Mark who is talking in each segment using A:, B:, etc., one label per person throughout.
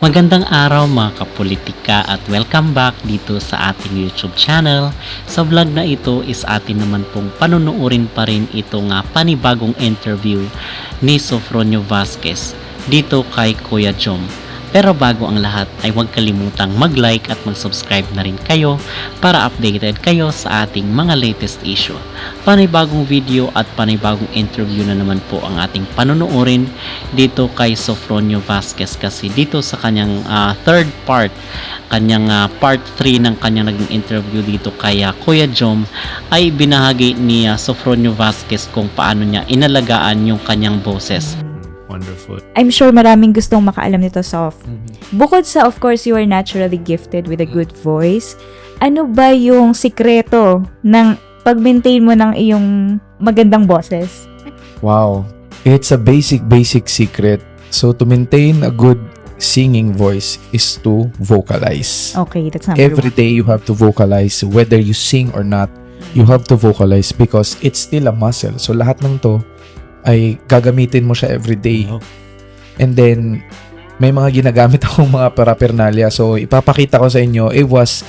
A: Magandang araw mga kapolitika at welcome back dito sa ating YouTube channel. Sa vlog na ito is atin naman pong panunuorin pa rin ito nga panibagong interview ni Sofronio Vasquez dito kay Kuya Jom. Pero bago ang lahat ay huwag kalimutang mag-like at mag-subscribe na rin kayo para updated kayo sa ating mga latest issue. Panibagong video at panibagong interview na naman po ang ating panunuorin dito kay Sofronio Vasquez kasi dito sa kanyang ah, third part kanyang ah, part 3 ng kanyang naging interview dito kay ah, Kuya Jom ay binahagi ni ah, Sofronio Vasquez kung paano niya inalagaan yung kanyang boses.
B: Wonderful.
C: I'm sure maraming gustong makaalam nito, Sof. Bukod sa, of course, you are naturally gifted with a good voice, ano ba yung sikreto ng pag-maintain mo ng iyong magandang boses?
B: Wow. It's a basic, basic secret. So, to maintain a good singing voice is to vocalize.
C: Okay, that's number
B: Every day you have to vocalize. Whether you sing or not, you have to vocalize because it's still a muscle. So, lahat ng to ay gagamitin mo siya every day. And then, may mga ginagamit akong mga paraphernalia. So, ipapakita ko sa inyo, it was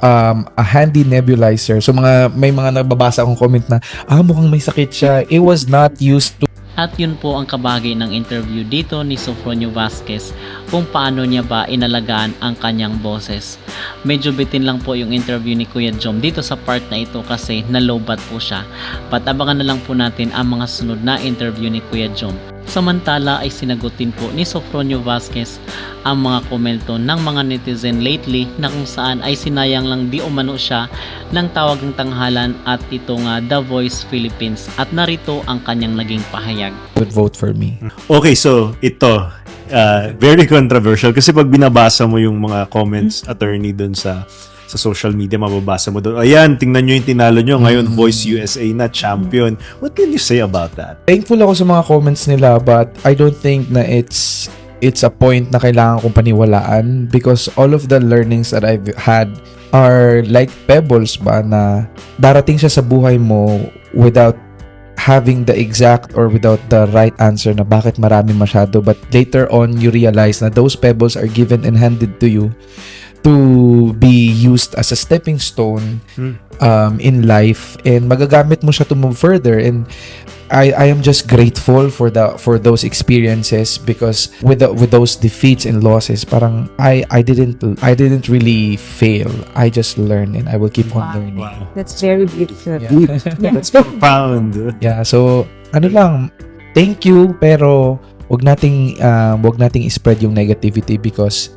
B: um, a handy nebulizer. So, mga may mga nagbabasa akong comment na, ah, mukhang may sakit siya. It was not used to
A: At yun po ang kabagi ng interview dito ni Sofronio Vasquez kung paano niya ba inalagaan ang kanyang boses. Medyo bitin lang po yung interview ni Kuya Jom dito sa part na ito kasi nalobat po siya. Patabangan na lang po natin ang mga sunod na interview ni Kuya Jom. Samantala ay sinagutin po ni Sofronio Vasquez ang mga komento ng mga netizen lately na kung saan ay sinayang lang di umano siya ng tawagang tanghalan at ito nga The Voice Philippines at narito ang kanyang naging pahayag.
B: would vote for me.
D: Okay, so ito, uh, very controversial kasi pag binabasa mo yung mga comments attorney doon sa sa social media, mababasa mo doon, ayan, tingnan nyo yung tinalo nyo, ngayon Voice USA na champion. What can you say about that?
B: Thankful ako sa mga comments nila but I don't think na it's it's a point na kailangan kong paniwalaan because all of the learnings that I've had are like pebbles ba na darating siya sa buhay mo without having the exact or without the right answer na bakit marami masyado. But later on you realize na those pebbles are given and handed to you to be used as a stepping stone
D: Hmm.
B: um, in life and magagamit mo siya to move further and I I am just grateful for the for those experiences because with the, with those defeats and losses parang I I didn't I didn't really fail I just learned and I will keep on
C: Wow.
B: learning
D: Wow.
C: That's very beautiful.
B: yeah.
D: That's profound.
B: yeah so ano lang thank you pero wag nating um, wag nating spread yung negativity because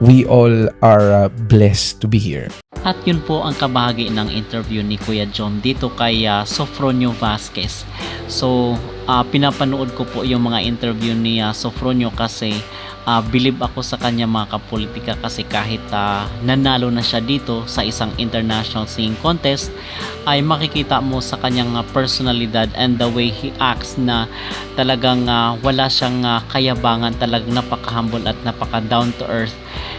B: we all are uh, blessed to be here
A: At yun po ang kabahagi ng interview ni Kuya John dito kay ah, Sofronio Vasquez. So, ah, pinapanood ko po yung mga interview ni ah, Sofronio kasi ah, believe ako sa kanya mga kapolitika kasi kahit ah, nanalo na siya dito sa isang international singing contest ay makikita mo sa kanyang ah, personalidad and the way he acts na talagang ah, wala siyang ah, kayabangan talagang napaka-humble at napaka down to earth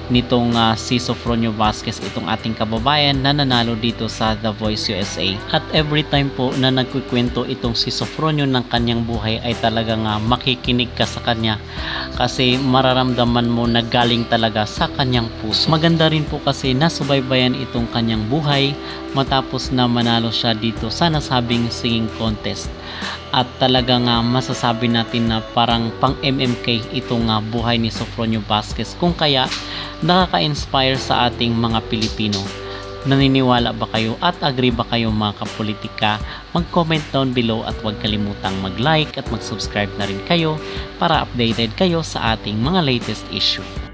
A: nitong ah, si Sofronio Vasquez itong ating kababayan na nanalo dito sa The Voice USA at every time po na nagkukwento itong si Sofronio ng kanyang buhay ay talagang ah, makikinig ka sa kanya. Kasi mararamdaman mo na galing talaga sa kanyang puso. Maganda rin po kasi nasubaybayan itong kanyang buhay matapos na manalo siya dito sa nasabing singing contest. At talagang nga masasabi natin na parang pang MMK itong nga buhay ni Sofronio Vasquez. Kung kaya nakaka-inspire sa ating mga Pilipino. Naniniwala ba kayo at agree ba kayo mga kapolitika? Mag-comment down below at huwag kalimutang mag-like at mag-subscribe na rin kayo para updated kayo sa ating mga latest issue.